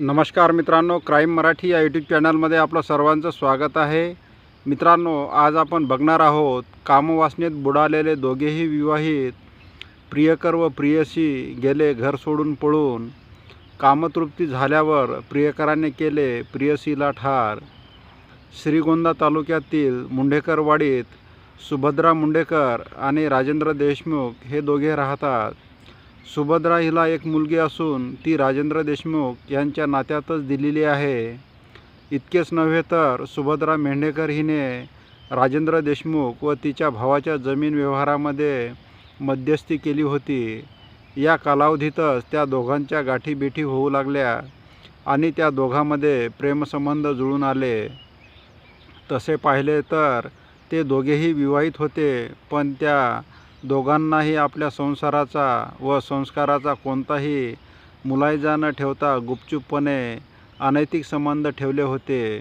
नमस्कार मित्रांनो क्राईम मराठी या यूट्यूब चॅनलमध्ये आपलं सर्वांचं स्वागत आहे. मित्रांनो आज आपण बघणार आहोत कामवासनेत बुडालेले दोघेही विवाहित प्रियकर व प्रियसी गेले घर सोडून पळून. कामतृप्ती झाल्यावर प्रियकराने केले प्रियसीला ठार. श्रीगोंदा तालुक्यातील मुंढेकरवाडीत सुभद्रा मुंडेकर आणि राजेंद्र देशमुख हे दोघे राहतात. सुभद्रा हिला एक मुलगी असून ती राजेंद्र देशमुख यांच्या नात्यातच दिलेली आहे. इतकेच नव्हे तर सुभद्रा मेंढेकर हिने राजेंद्र देशमुख व तिच्या भावाच्या जमीन व्यवहारामध्ये मध्यस्थी केली होती. या कालावधीतच त्या दोघांच्या गाठीबेठी होऊ लागल्या आणि त्या दोघांमध्ये प्रेमसंबंध जुळून आले. तसे पाहिले तर ते दोघेही विवाहित होते पण त्या दोघांनाही आपल्या संसाराचा व संस्काराचा कोणताही मुलायजा न ठेवता गुपचूपपणे अनैतिक संबंध ठेवले होते.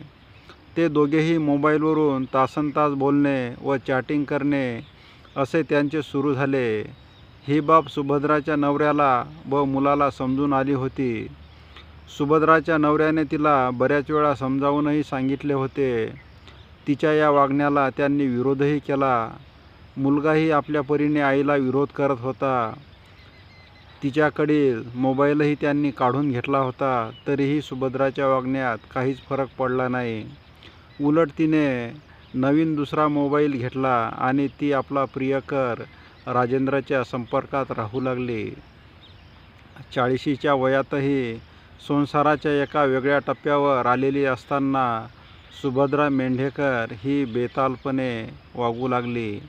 ते दोघेही मोबाईलवरून तासनतास बोलणे व चॅटिंग करणे असे त्यांचे सुरू झाले. ही बाब सुभद्राच्या नवऱ्याला व मुलाला समजून आली होती. सुभद्राच्या नवऱ्याने तिला बऱ्याच वेळा समजावूनही सांगितले होते. तिच्या या वागण्याला त्यांनी विरोधही केला. मुलगाही आपल्या परीने आईला विरोध करत होता. तिच्याकडील मोबाईलही त्यांनी काढून घेतला होता. तरीही सुभद्राच्या वागण्यात काहीच फरक पडला नाही. उलट तिने नवीन दुसरा मोबाईल घेतला आणि ती आपला प्रियकर राजेंद्रच्या संपर्कात राहू लागली. चाळीशीच्या वयातही संसाराच्या एका वेगळ्या टप्प्यावर आलेली असताना सुभद्रा मेंढेकर ही बेतालपणे वागू लागली.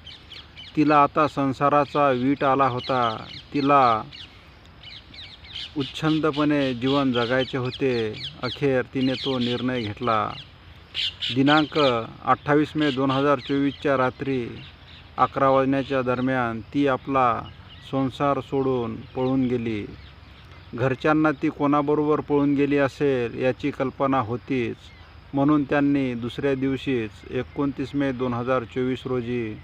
तिला आता संसाराचा वीट आला होता. तिला उच्छंदपणे जीवन जगायचे होते. अखेर तिने तो निर्णय घेतला. दिनांक अठ्ठावीस मे दोन हजार चोवीसच्या रात्री अकरा वाजण्याच्या दरम्यान ती आपला संसार सोडून पळून गेली. घरच्यांना ती कोणाबरोबर पळून गेली असेल याची कल्पना होतीच. म्हणून त्यांनी दुसऱ्या दिवशीच एकोणतीस मे दोन हजार चोवीस रोजी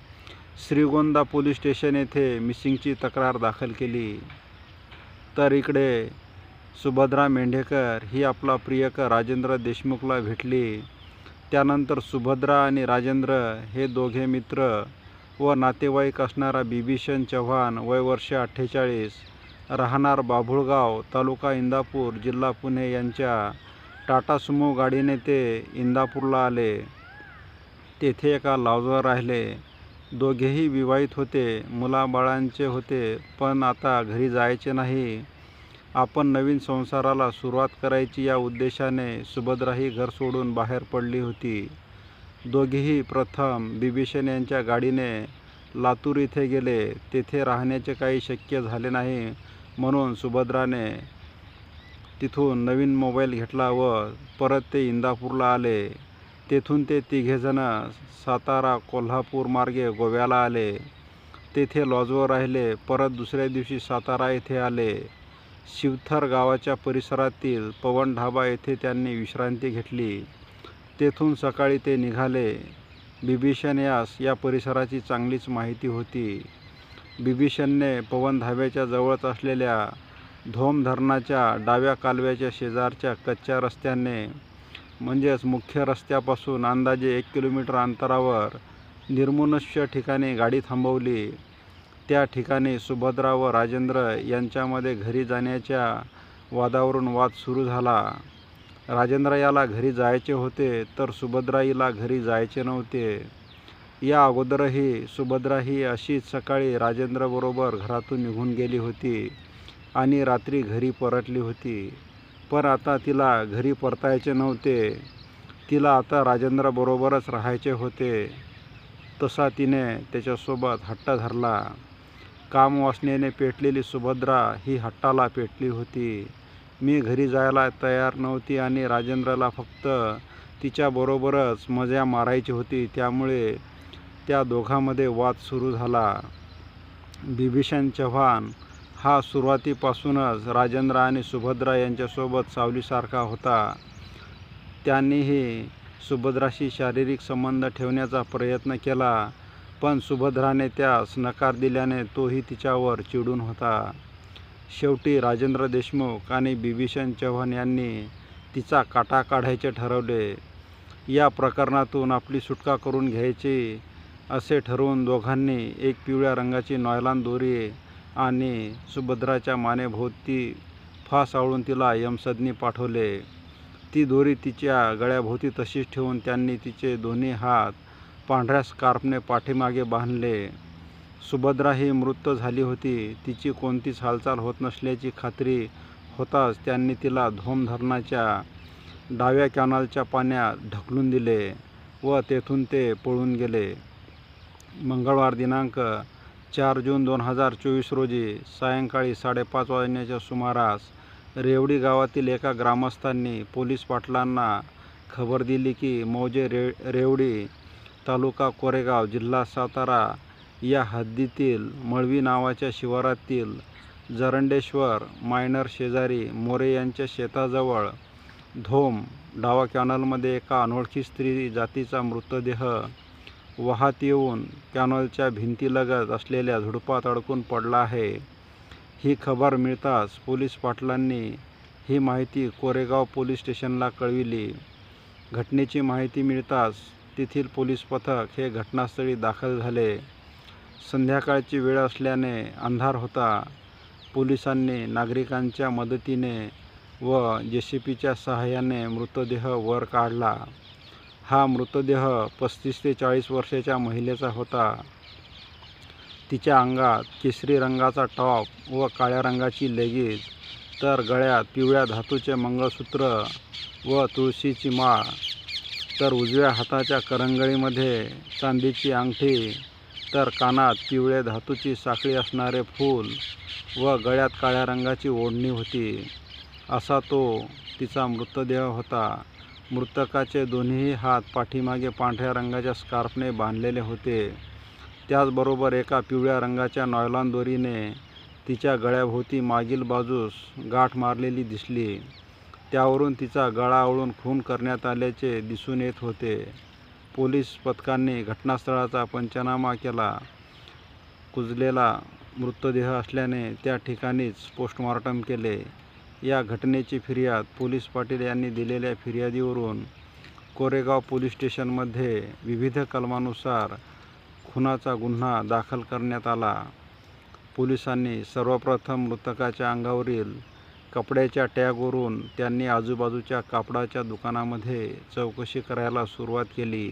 श्रीगोंदा पोलीस स्टेशन येथे मिसिंगची तक्रार दाखल केली. तर इकडे सुभद्रा मेंढेकर ही आपला प्रियकर राजेंद्र देशमुखला भेटली. त्यानंतर सुभद्रा आणि राजेंद्र हे दोघे मित्र व नातेवाईक असणारा बिभीषण चव्हाण वय वर्ष अठ्ठेचाळीस राहणार बाभुळगाव तालुका इंदापूर जिल्हा पुणे यांच्या टाटा सुमो गाडीने ते इंदापूरला आले. तेथे एका लावजवर राहिले. दोघेही विवाहित होते. मुलाबाळांचे होते पण आता घरी जायचे नाही. आपण नवीन संसाराला सुरुवात करायची या उद्देशाने सुभद्राही घर सोडून बाहेर पडली होती. दोघेही प्रथम बिभीषण यांच्या गाडीने लातूर इथे गेले. तेथे राहण्याचे काही शक्य झाले नाही म्हणून सुभद्राने तिथून नवीन मोबाईल घेतला व परत ते इंदापूरला आले. तेथून ते तिघेजणं सातारा कोल्हापूर मार्गे गोव्याला आले. तेथे लॉजवर राहिले. परत दुसऱ्या दिवशी सातारा येथे आले. शिवथर गावाच्या परिसरातील पवन ढाबा येथे त्यांनी विश्रांती घेतली. तेथून सकाळी ते निघाले. बिभीषण यास या परिसराची चांगलीच माहिती होती. बिभीषणने पवन धाब्याच्या जवळच असलेल्या धोम धरणाच्या डाव्या कालव्याच्या शेजारच्या कच्च्या रस्त्याने म्हणजेच मुख्य रस्त्यापासून अंदाजे एक किलोमीटर अंतरावर निर्मनुष्य ठिकाणी गाडी थांबवली. त्या ठिकाणी सुभद्रा व राजेंद्र यांच्यामध्ये घरी जाण्याच्या वादावरून वाद सुरू झाला. राजेंद्र याला घरी जायचे होते तर सुभद्राईला घरी जायचे नव्हते. या अगोदरही सुभद्रा ही अशीच सकाळी राजेंद्रबरोबर घरातून निघून गेली होती. आणि रात्री घरी परतली होती. पण आता तिला घरी परतायचे नव्हते. तिला आता राजेंद्रबरोबरच राहायचे होते. तसा तिने त्याच्यासोबत हट्ट धरला. कामवासनेने पेटलेली सुभद्रा ही हट्टाला पेटली होती. मी घरी जायला तयार नव्हती आणि राजेंद्रला फक्त तिच्याबरोबरच मजा मारायची होती. त्यामुळे त्या दोघांमध्ये वाद सुरू झाला. बिभीषण चव्हाण हा सुरुवातीपासूनच राजेंद्र आणि सुभद्रा यांच्यासोबत सावलीसारखा होता. त्यांनीही सुभद्राशी शारीरिक संबंध ठेवण्याचा प्रयत्न केला पण सुभद्राने त्यास नकार दिल्याने तोही तिच्यावर चिडून होता. शेवटी राजेंद्र देशमुख आणि बिभीषण चव्हाण यांनी तिचा काटा काढायचे ठरवले. या प्रकरणातून आपली सुटका करून घ्यायची असे ठरवून दोघांनी एक पिवळ्या रंगाची नॉयलान दोरी आणि सुभद्राच्या मानेभोवती फास आवळून तिला यमसदनी पाठवले. ती दोरी तिच्या गळ्याभोवती तशीच ठेवून त्यांनी तिचे दोन्ही हात पांढऱ्या स्कार्फने पाठीमागे बांधले. सुभद्रा ही मृत झाली होती. तिची कोणतीच हालचाल होत नसल्याची खात्री होताच त्यांनी तिला धोम धरणाच्या डाव्या कॅनलच्या पाण्यात ढकलून दिले व तेथून ते पळून गेले. मंगळवार दिनांक चार जून दोन हजार चोवीस रोजी सायंकाळी साडेपाच वाजण्याच्या सुमारास रेवडी गावातील एका ग्रामस्थांनी पोलीस पाटलांना खबर दिली की मौजे रे रेवडी तालुका कोरेगाव जिल्हा सातारा या हद्दीतील मळवी नावाच्या शिवारातील जरंडेश्वर मायनर शेजारी मोरे यांच्या शेताजवळ धोम डावा कॅनलमध्ये एका अनोळखी स्त्री जातीचा मृतदेह वाहत येऊन कॅनॉलच्या भिंतीलगत असलेल्या झुडपात अडकून पडला आहे. ही खबर मिळताच पोलीस पाटलांनी ही माहिती कोरेगाव पोलीस स्टेशनला कळविली. घटनेची माहिती मिळताच तेथील पोलीस पथक हे घटनास्थळी दाखल झाले. संध्याकाळची वेळ असल्याने अंधार होता. पोलिसांनी नागरिकांच्या मदतीने व जे सी पीच्या सहाय्याने मृतदेह वर काढला. हा मृतदेह पस्तीस ते चाळीस वर्षाच्या महिलेचा होता. तिच्या अंगात केसरी रंगाचा टॉप व काळ्या रंगाची लेगीज तर गळ्यात पिवळ्या धातूचे मंगळसूत्र व तुळशीची माळ तर उजव्या हाताच्या करंगळीमध्ये चांदीची अंगठी तर कानात पिवळे धातूची साखळी असणारे फूल व गळ्यात काळ्या रंगाची ओढणी होती. असा तो तिचा मृतदेह होता. मृतकाचे दोन्ही हात पाठीमागे पांढऱ्या रंगाच्या स्कार्फने बांधलेले होते. त्याचबरोबर एका पिवळ्या रंगाच्या नॉयलॉन दोरीने तिच्या गळ्याभोवती मागील बाजूस गाठ मारलेली दिसली. त्यावरून तिचा गळा आवळून खून करण्यात आल्याचे दिसून येत होते. पोलीस पथकांनी घटनास्थळाचा पंचनामा केला. कुजलेला मृतदेह असल्याने त्या ठिकाणीच पोस्टमॉर्टम केले. या घटनेची फिर्याद पोलीस पाटील यांनी दिलेल्या फिर्यादीवरून कोरेगाव पोलीस स्टेशनमध्ये विविध कलमानुसार खुनाचा गुन्हा दाखल करण्यात आला. पोलिसांनी सर्वप्रथम मृतकाच्या अंगावरील कपड्याच्या टॅगवरून त्यांनी आजूबाजूच्या कापडाच्या दुकानामध्ये चौकशी करायला सुरुवात केली.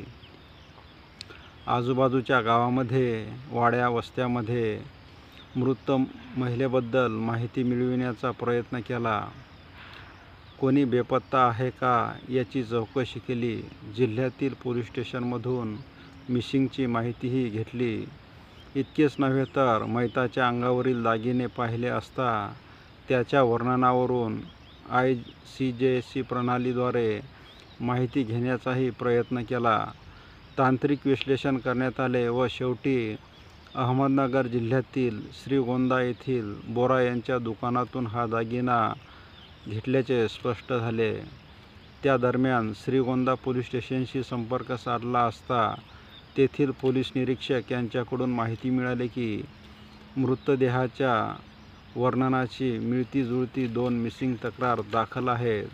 आजूबाजूच्या गावामध्ये वाड्या वस्त्यामध्ये मृत महिलेबद्दल माहिती मिळविण्याचा प्रयत्न केला. कोणी बेपत्ता आहे का याची चौकशी केली. जिल्ह्यातील पोलीस स्टेशनमधून मिसिंगची माहितीही घेतली. इतकेच नव्हे तर मैताच्या अंगावरील दागिने पाहिले असता त्याच्या वर्णनावरून आय सी जे सी प्रणालीद्वारे माहिती घेण्याचाही प्रयत्न केला. तांत्रिक विश्लेषण करण्यात आले व शेवटी अहमदनगर जिल्ह्यातील श्रीगोंदा येथील बोरा यांच्या दुकानातून हा दागिना घेतल्याचे स्पष्ट झाले. त्या दरम्यान श्रीगोंदा पोलीस स्टेशनशी संपर्क साधला असता तेथील पोलीस निरीक्षक यांच्याकडून माहिती मिळाली की मृतदेहाच्या वर्णनाची मिळती जुळती दोन मिसिंग तक्रार दाखल आहेत.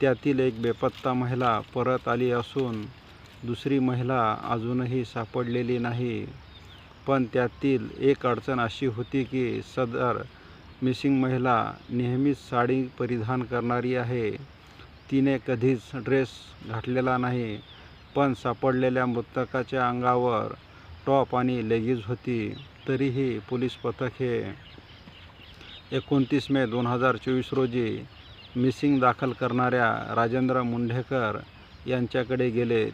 त्यातील एक बेपत्ता महिला परत आली असून दुसरी महिला अजूनही सापडलेली नाही. पण त्यातील एक अडचण अशी होती की सदर मिसिंग महिला नेहमीच साडी परिधान करणारी आहे. तिने कधीच ड्रेस घातलेला नाही पण सापडलेल्या मृतकाच्या अंगावर टॉप आणि लेगीज होती. तरीही पोलीस पथक हे एकोणतीस मे दोन हजार चोवीस रोजी मिसिंग दाखल करणाऱ्या राजेंद्र मुंढेकर यांच्याकडे गेले.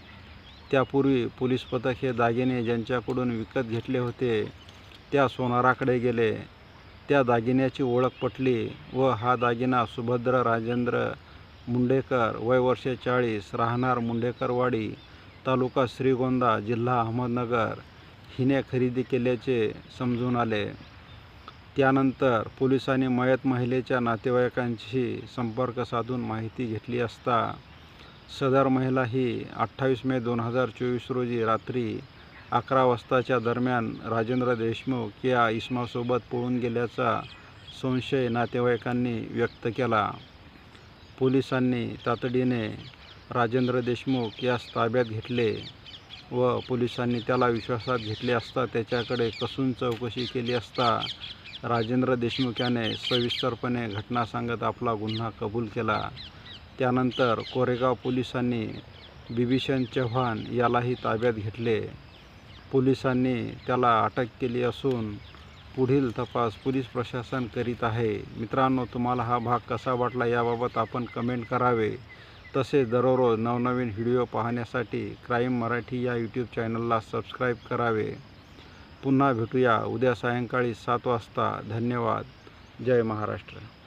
त्यापूर्वी पोलीस पथक हे दागिने ज्यांच्याकडून विकत घेतले होते त्या सोनाराकडे गेले. त्या दागिन्याची ओळख पटली व हा दागिना सुभद्र राजेंद्र मुंडेकर वय वर्षे चाळीस राहणार मुंडेकरवाडी तालुका श्रीगोंदा जिल्हा अहमदनगर. हिने खरेदी केल्याचे समजून आले. त्यानंतर पोलिसांनी मयत महिलेच्या नातेवाईकांशी संपर्क साधून माहिती घेतली असता सदर महिला ही अठ्ठावीस मे दोन हजार चोवीस रोजी रात्री अकरा वाजताच्या दरम्यान राजेंद्र देशमुख या इसमासोबत पळून गेल्याचा संशय नातेवाईकांनी व्यक्त केला. पोलिसांनी तातडीने राजेंद्र देशमुख यास ताब्यात घेतले व पोलिसांनी त्याला विश्वासात घेतले असता त्याच्याकडे कसून चौकशी केली असता राजेंद्र देशमुख याने सविस्तरपणे घटना सांगत आपला गुन्हा कबूल केला. त्यानंतर कोरेगाव पोलिसांनी बिभीषण चव्हाण यालाही ताब्यात घेतले. पोलिसांनी त्याला अटक केली असून पुढील तपास पोलीस प्रशासन करीत आहे. मित्रांनो तुम्हाला हा भाग कसा वाटला याबाबत आपण कमेंट करावे. तसेच दररोज नवनवीन व्हिडिओ पाहण्यासाठी क्राईम मराठी या यूट्यूब चॅनलला सबस्क्राईब करावे. पुन्हा भेटूया उद्या सायंकाळी सात वाजता. धन्यवाद. जय महाराष्ट्र.